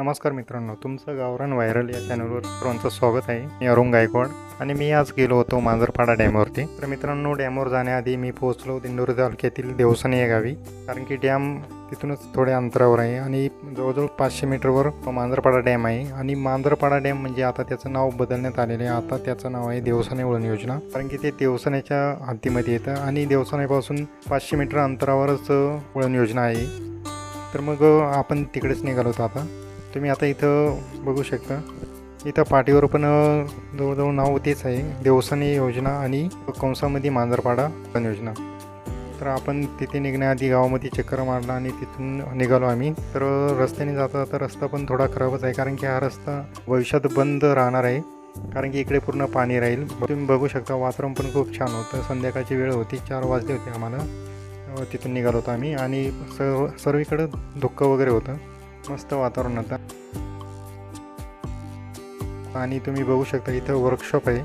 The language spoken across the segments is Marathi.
नमस्कार मित्रांनो तुमचं गावरान व्हायरल या चॅनलवर सर्वांचं स्वागत आहे. मी अरुण गायकवाड आणि मी आज गेलो होतो मांजरपाडा डॅमवरती. तर मित्रांनो डॅमवर जाण्याआधी मी पोहोचलो दिंडोरी तालुक्यातील देवसाने या गावी. कारण की डॅम तिथूनच थोड्या अंतरावर आहे आणि जवळजवळ पाचशे मीटरवर मांजरपाडा डॅम आहे. आणि मांजरपाडा डॅम म्हणजे आता त्याचं नाव बदलण्यात आलेलं आहे. आता त्याचं नाव आहे देवसाने वळण योजना. कारण की ते देवसानेच्या हद्दीमध्ये येतं आणि देवसानेपासून पाचशे मीटर अंतरावरच वळण योजना आहे. तर मग आपण तिकडेच निघालो होतो आता. तुम्ही आता इथं बघू शकता. इथं पाठीवर पण जवळजवळ नाव तेच आहे. देवसानी योजना आणि कंसामध्ये मांजरपाडा पण योजना. तर आपण तिथे निघण्याआधी गावामध्ये चक्कर मारला आणि तिथून निघालो आम्ही. तर रस्त्याने जाता जाता रस्ता पण थोडा खराबच आहे. कारण की हा रस्ता भविष्यात बंद राहणार आहे. कारण की इकडे पूर्ण पाणी राहील. तुम्ही बघू शकता वातावरण पण खूप छान होतं. संध्याकाळची वेळ होती. चार वाजले होते आम्हाला. तिथून निघालो होतो आम्ही. आणि सर्व सर्वीकडं धुक्कं वगैरे होतं. मस्त वातावरण आता. आणि तुम्ही बघू शकता इथं वर्कशॉप आहे.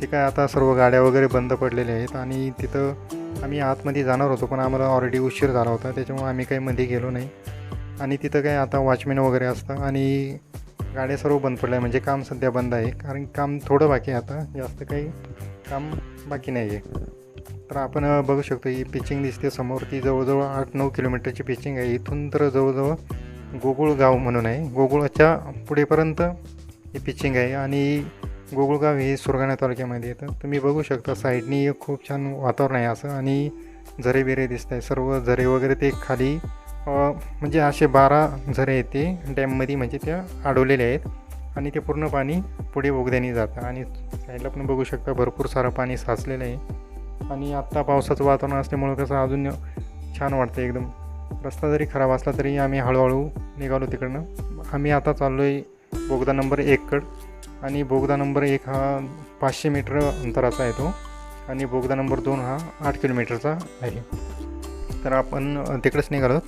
ते काय आता सर्व गाड्या वगैरे बंद पडलेल्या आहेत आणि तिथं आम्ही आतमध्ये जाणार होतो पण आम्हाला ऑलरेडी उशीर झाला होता त्याच्यामुळे आम्ही काही मध्ये गेलो नाही. आणि तिथं काय आता वॉचमॅन वगैरे असतं आणि गाड्या सर्व बंद पडल्या म्हणजे काम सध्या बंद आहे. कारण काम थोडं बाकी आहे आता जास्त काही काम बाकी नाही आहे तर आपण बघू शकतो ही पिचिंग दिसते समोर ती जवळजवळ आठ नऊ किलोमीटरची पिचिंग आहे. इथून तर जवळजवळ गोगुळगाव म्हणून आहे. गोकुळच्या पुढेपर्यंत हे पिचिंग आहे आणि गोकुळगाव हे सुरगाणा तालुक्यामध्ये येतं. तुम्ही बघू शकता साईडनी खूप छान वातावरण आहे असं आणि झरे बिरे दिसत आहे सर्व झरे वगैरे ते खाली म्हणजे असे बारा झरे आहेत ते डॅममध्ये म्हणजे त्या अडवलेले आहेत आणि ते पूर्ण पाणी पुढे बोगद्याने जातं आणि साईडला पण बघू शकता भरपूर सारं पाणी साचलेलं आहे. आणि आत्ता पावसाचं वातावरण असल्यामुळं कसं अजून छान वाटतं एकदम. रस्ता जरी खराब असला तरी आम्ही हळूहळू निघालो तिकडनं. आम्ही आता चाललो आहे बोगदा नंबर एककड आणि बोगदा नंबर एक हा पाचशे मीटर अंतराचा आहे तो. आणि बोगदा नंबर दोन हा आठ किलोमीटरचा आहे. तर आपण तिकडेच निघालो.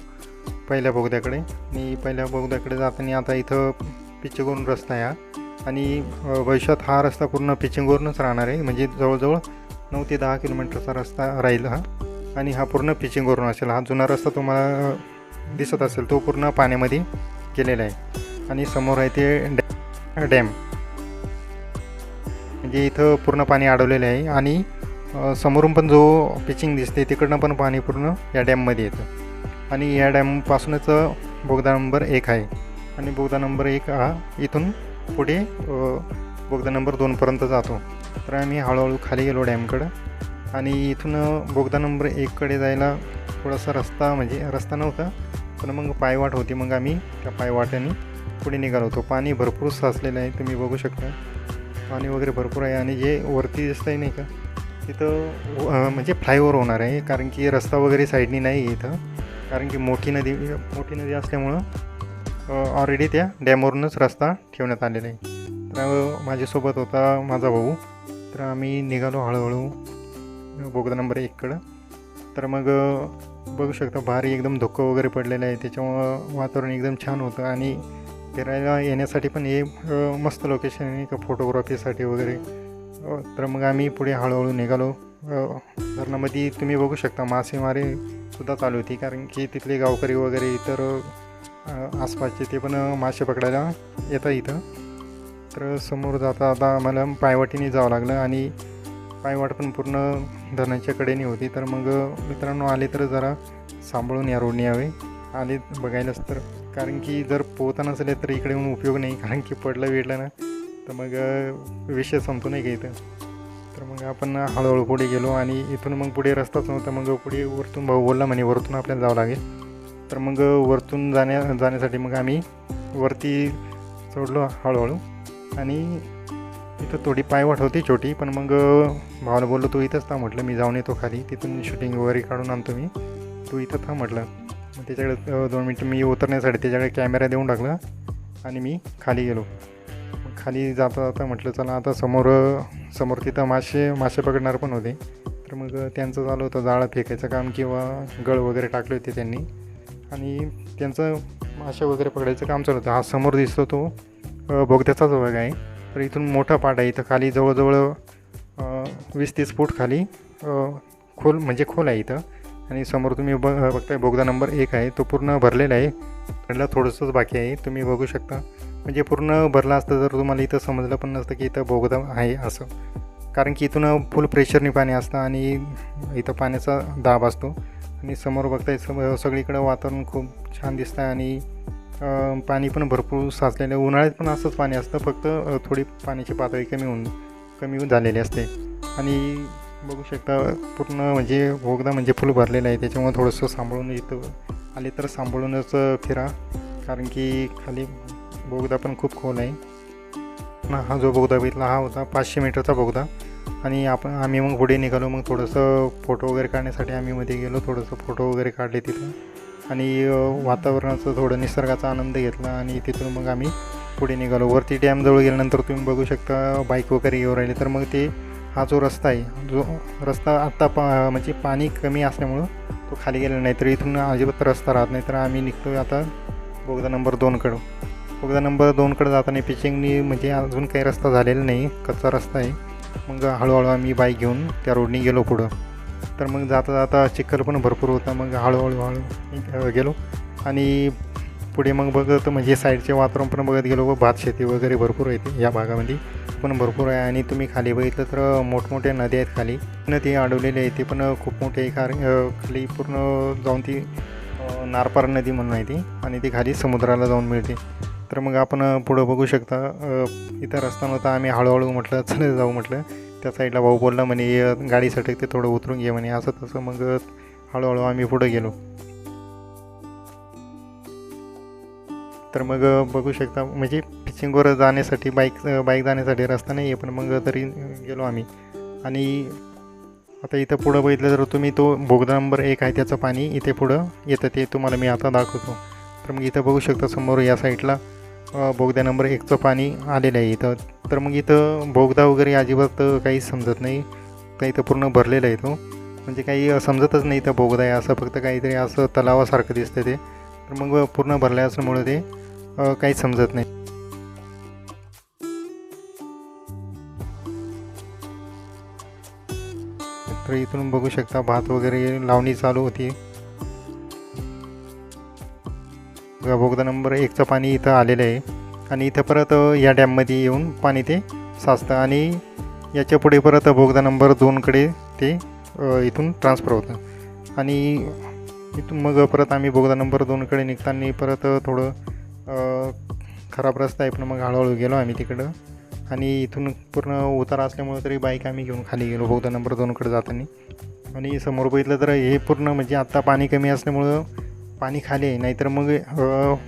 पहिल्या बोगद्याकडे. आणि पहिल्या बोगद्याकडे जाताना आता इथं पिचिंगवरून रस्ता आहे हा. आणि भविष्यात हा रस्ता पूर्ण पिचिंगवरूनच राहणार आहे. म्हणजे जवळजवळ नऊ ते दहा किलोमीटरचा रस्ता राहील हा. आणि हा पूर्ण पिचिंगवरून असेल. हा जुना रस्ता तुम्हाला दिसत असेल. तो पूर्ण पाण्यामध्ये गेलेला आहे. आणि समोर आहे ते डॅम. म्हणजे इथं पूर्ण पाणी अडवलेलं आहे. आणि समोरून पण जो पिचिंग दिसते तिकडनं पण पाणी पूर्ण या डॅममध्ये येतं. आणि या डॅमपासूनच बोगदा नंबर एक आहे. आणि बोगदा नंबर एक हा इथून पुढे बोगदा नंबर दोनपर्यंत जातो. तर आम्ही हळूहळू खाली गेलो डॅमकडं. आणि इथून बोगदा नंबर एककडे जायला थोडासा रस्ता म्हणजे रस्ता नव्हता पण मग पायवाट होती मग आम्ही त्या पायवाट्याने पुढे निघालो होतो. पाणी भरपूर साचलेलं आहे तुम्ही बघू शकता. पाणी वगैरे भरपूर आहे आणि जे वरती दिसतं आहे नाही का तिथं म्हणजे फ्लायओव्हर होणार आहे कारण की रस्ता वगैरे साईडनी नाही आहे इथं. कारण की मोठी नदी मोठी नदी असल्यामुळं ऑलरेडी त्या डॅमवरूनच रस्ता ठेवण्यात आलेला आहे. तर माझ्यासोबत होता माझा भाऊ. तर आम्ही निघालो हळूहळू. बोगदा नंबर एककडं तर मग बघू शकता भारी एकदम धुकं वगैरे पडलेलं आहे. त्याच्यामुळं वातावरण एकदम छान होतं आणि फिरायला येण्यासाठी पण हे मस्त लोकेशन आहे का? फोटोग्राफीसाठी वगैरे. तर मग आम्ही पुढे हळूहळू निघालो. धरणामध्ये तुम्ही बघू शकता मासेमारी सुद्धा चालू होती. कारण की तिथले गावकरी वगैरे इतर आसपासचे ते पण मासे पकडायला येतात इथं. तर समोर जाता आता आम्हाला पायवाटीने जावं लागलं आणि पायवाट पण पूर्ण धरणाच्या कडेने होती. तर मग मित्रांनो आले तर जरा सांभाळून या रोडने यावे. आले बघायलाच तर. कारण की जर पोहता नसले तर इकडे येऊन उपयोग नाही. कारण की पडलं वेडलं ना. तर मग विषय संपतो नाही का इथं? तर मग आपण हळूहळू पुढे गेलो आणि इथून मग पुढे रस्ताच नव्हता. मग पुढे वरतून भाऊ बोलला म्हणे वरतून आपल्याला जावं लागेल. तर मग वरतून जाण्या जाण्यासाठी मग आम्ही वरती चढलो हळूहळू. आणि इथं थोडी पायवाट होती छोटी पण मग भावाला बोललो तू इथंच थांब म्हटलं. मी जाऊन येतो खाली. तिथून शूटिंग वगैरे काढून आणतो मी. तू इथं थांब म्हटलं. मग त्याच्याकडे दोन मिनटं मी उतरण्यासाठी त्याच्याकडे कॅमेरा देऊन टाकला आणि मी खाली गेलो. खाली जाता जाता म्हटलं चला आता समोर समोर तिथं मासे मासे पकडणार पण होते. तर मग त्यांचं चालू होतं जाळं फेकायचं काम किंवा गळ वगैरे टाकले होते त्यांनी. आणि त्यांचं मासे वगैरे पकडायचं काम चालू होतं. हा समोर दिसतो तो बोगद्याचाच भाग आहे तर इथून मोठा पाट आहे. इथं खाली जवळजवळ वीस तीस फूट खाली खोल म्हणजे खोल आहे इथं. आणि समोर तुम्ही ब बघताय बोगदा नंबर एक आहे. तो पूर्ण भरलेला आहे. त्याला थोडंसंच बाकी आहे. तुम्ही बघू शकता. म्हणजे पूर्ण भरलं असतं तर तुम्हाला इथं समजलं पण नसतं की इथं बोगदा आहे असं. कारण की इथून फुल प्रेशरने पाणी असतं आणि इथं पाण्याचा दाब असतो. आणि समोर बघताय सम सगळीकडं वातावरण खूप छान दिसतं आहे आणि पाणी पण भरपूर साचलेलं आहे. उन्हाळ्यात पण असंच पाणी असतं. फक्त थोडी पाण्याची पातळी कमी होऊन कमी होऊन झालेली असते. आणि बघू शकता पूर्ण म्हणजे बोगदा म्हणजे फुल भरलेलं आहे. त्याच्यामुळे थोडंसं सांभाळून इथं आले तर सांभाळूनच फिरा. कारण की खाली बोगदा पण खूप खोल आहे. हा जो बोगदा बघितला हा होता पाचशे मीटरचा बोगदा. आणि आपण आम्ही मग पुढे निघालो. मग थोडंसं फोटो वगैरे काढण्यासाठी आम्ही मध्ये गेलो. थोडंसं फोटो वगैरे काढले तिथं. आणि वातावरणाचं थोडं निसर्गाचा आनंद घेतला आणि तिथून मग आम्ही पुढे निघालो. वरती डॅमजवळ गेल्यानंतर तुम्ही बघू शकता बाईक वगैरे येऊ राहिली. तर मग ते हा जो रस्ता आहे जो रस्ता आत्ता पा म्हणजे पाणी कमी असल्यामुळं तो खाली गेला नाही. तर इथून अजिबात रस्ता राहत नाही. तर आम्ही निघतो आता बोगदा नंबर दोनकडं बोगदा नंबर दोनकडं जाताना पिचिंगनी म्हणजे अजून काही रस्ता झालेला नाही. कच्चा रस्ता आहे. मग हळूहळू आम्ही बाईक घेऊन त्या रोडनी गेलो पुढं. तर मग जाता जाता चिखल पण भरपूर होता. मग हळूहळू हळू गेलो. आणि पुढे मग बघत म्हणजे साईडचे वातावरण पण बघत गेलो. व भात शेती वगैरे भरपूर आहे या भागामध्ये पण भरपूर आहे. आणि तुम्ही खाली बघितलं तर मोठमोठ्या नद्या आहेत खाली. नदी अडवलेली आहे ते पण खूप मोठे कारण खाली पूर्ण जाऊन ती नारपार नदी म्हणून आहे ती. आणि ती खाली समुद्राला जाऊन मिळते. तर मग आपण पुढं बघू शकता इथं रस्ता नव्हता आम्ही हळूहळू म्हटलं चले जाऊ म्हटलं. त्या साईडला भाऊ बोलला म्हणे अं, गाडी सटकते थोडं उतरून घे म्हणे. असं तसं मग हळूहळू आम्ही पुढं गेलो. तर मग बघू शकता म्हणजे फिशिंगवर जाण्यासाठी बाईक बाईक जाण्यासाठी रस्ता नाही आहे पण मग तरी गेलो आम्ही. आणि आता इथं पुढं बघितलं तर तुम्ही तो बोगदा नंबर एक आहे त्याचं पाणी इथे पुढं येतं ते तुम्हाला मी आता दाखवतो. तर मग इथं बघू शकता समोर या साईडला बोगदा नंबर एकचं पाणी आलेलं आहे इथं. तर मग इथं बोगदा वगैरे अजिबात काही समजत नाही. तर इथं पूर्ण भरलेलं आहे तो. म्हणजे काही समजतच नाही इथं बोगदा आहे. असं फक्त काहीतरी असं तलावासारखं दिसतं ते. तर मग पूर्ण भरले असल्यामुळे ते काही समजत नाही. तर इथून बघू शकता भात वगैरे लावणी चालू होती. बोगदा नंबर एकचं पाणी इथं आलेलं आहे. आणि इथं परत या डॅममध्ये येऊन पाणी ते साचतं. आणि याच्यापुढे परत बोगदा नंबर दोनकडे ते इथून ट्रान्सफर होतं. आणि इथून मग परत आम्ही बोगदा नंबर दोनकडे निघताना परत थोडं खराब रस्ता आहे पण मग हळूहळू गेलो आम्ही तिकडं. आणि इथून पूर्ण उतार असल्यामुळे तरी बाईक आम्ही घेऊन खाली गेलो बोगदा नंबर दोनकडे जाताना. आणि समोर बघितलं तर हे पूर्ण म्हणजे आत्ता पाणी कमी असल्यामुळं पाणी खाली आहे नाहीतर मग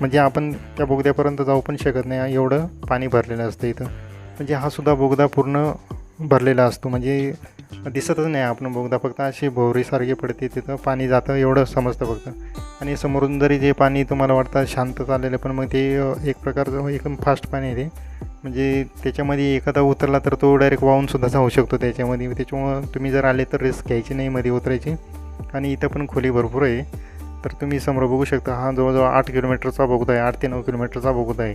म्हणजे आपण त्या बोगद्यापर्यंत जाऊ पण शकत नाही. एवढं पाणी भरलेलं असतं इथं. म्हणजे हा सुद्धा बोगदा पूर्ण भरलेला असतो. म्हणजे दिसतच नाही आपण बोगदा फक्त अशी भोवरीसारखी पडते तिथं. पाणी जातं एवढं समजतं फक्त. आणि समोरून जरी जे पाणी तुम्हाला वाटतं शांत चाललेलं पण मग ते एक प्रकारचं एकदम फास्ट पाणी आहे ते. म्हणजे त्याच्यामध्ये एखादा उतरला तर तो डायरेक्ट वाहूनसुद्धा जाऊ शकतो त्याच्यामध्ये. त्याच्यामुळं तुम्ही जर आले तर रिस्क घ्यायची नाही मध्ये उतरायची. आणि इथं पण खोली भरपूर आहे. तर तुम्ही समोर बघू शकता हा जवळजवळ आठ किलोमीटरचा बोगदा आहे आठ ते नऊ किलोमीटरचा बोगदा आहे.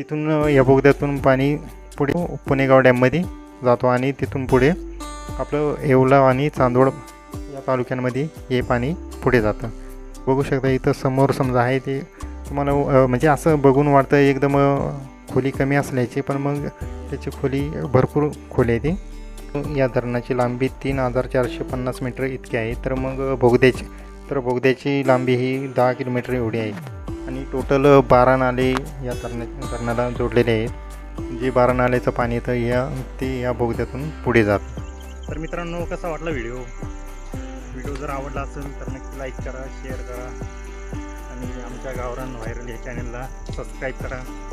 इथून या बोगद्यातून पाणी पुढे पुणेगाव डॅममध्ये जातो आणि तिथून पुढे आपलं येवला आणि चांदवड या तालुक्यांमध्ये हे पाणी पुढे जातं. बघू शकता इथं समोर समजा आहे ते तुम्हाला म्हणजे असं बघून वाटतं एकदम खोली कमी असल्याची पण मग त्याची खोली भरपूर खोली आहे ती. या धरणाची लांबी तीन हजार चारशे पन्नास मीटर इतकी आहे तर मग बोगद्याची तर बोगद्याची लांबी ही दहा किलोमीटर एवढी आहे. आणि टोटल बारा नाले या धरणा धरणाला जोडलेले आहेत. जे बारा नाल्याचं पाणी येतं या ते या बोगद्यातून पुढे जात. तर मित्रांनो कसा वाटला व्हिडिओ? व्हिडिओ जर आवडला असेल तर नक्की लाईक करा शेअर करा. आणि आमच्या गावरान व्हायरल या चॅनलला सबस्क्राईब करा.